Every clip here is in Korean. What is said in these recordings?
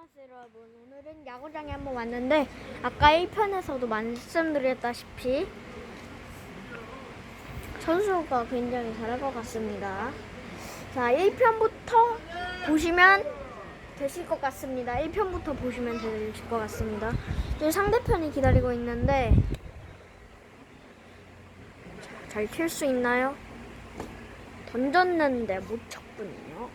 안녕하세요. 여러분 오늘은 야구장에 한번 왔는데 아까 1편에서도 말씀드렸다시피 선수가 굉장히 잘할 것 같습니다. 자 1편부터 보시면 되실 것 같습니다. 1편부터 보시면 되실 것 같습니다. 지금 상대편이 기다리고 있는데 잘 칠 수 있나요? 던졌는데 못 쳤군요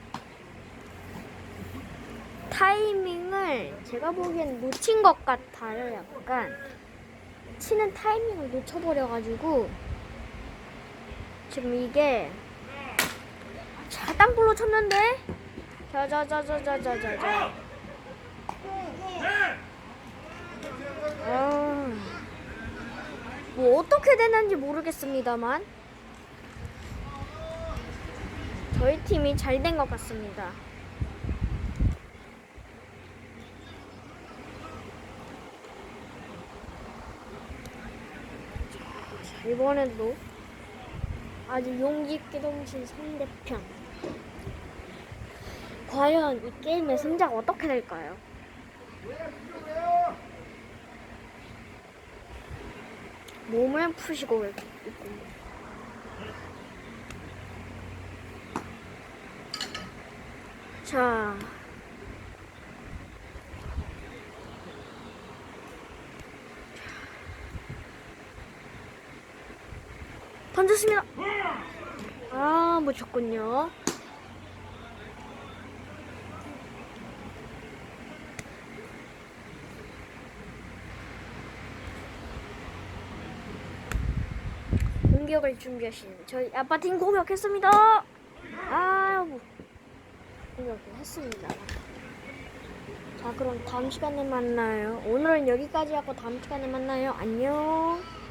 타이밍을 제가 보기엔 놓친 것 같아요. 약간 치는 타이밍을 놓쳐버려가지고 지금 이게 자 땅볼로 쳤는데 자자자자자자자자 아, 뭐 어떻게 되는지 모르겠습니다만 저희 팀이 잘 된 것 같습니다. 이번에도 아주 용기 있게 던진 상대편. 과연 이 게임의 승자가 어떻게 될까요? 몸을 푸시고 있고. 자. 던졌습니다. 아, 못 쳤군요. 공격을 준비하시는 저희 아파팀 공격했습니다. 아, 뭐 공격을 했습니다. 자, 그럼 다음 시간에 만나요. 오늘은 여기까지 하고 다음 시간에 만나요. 안녕.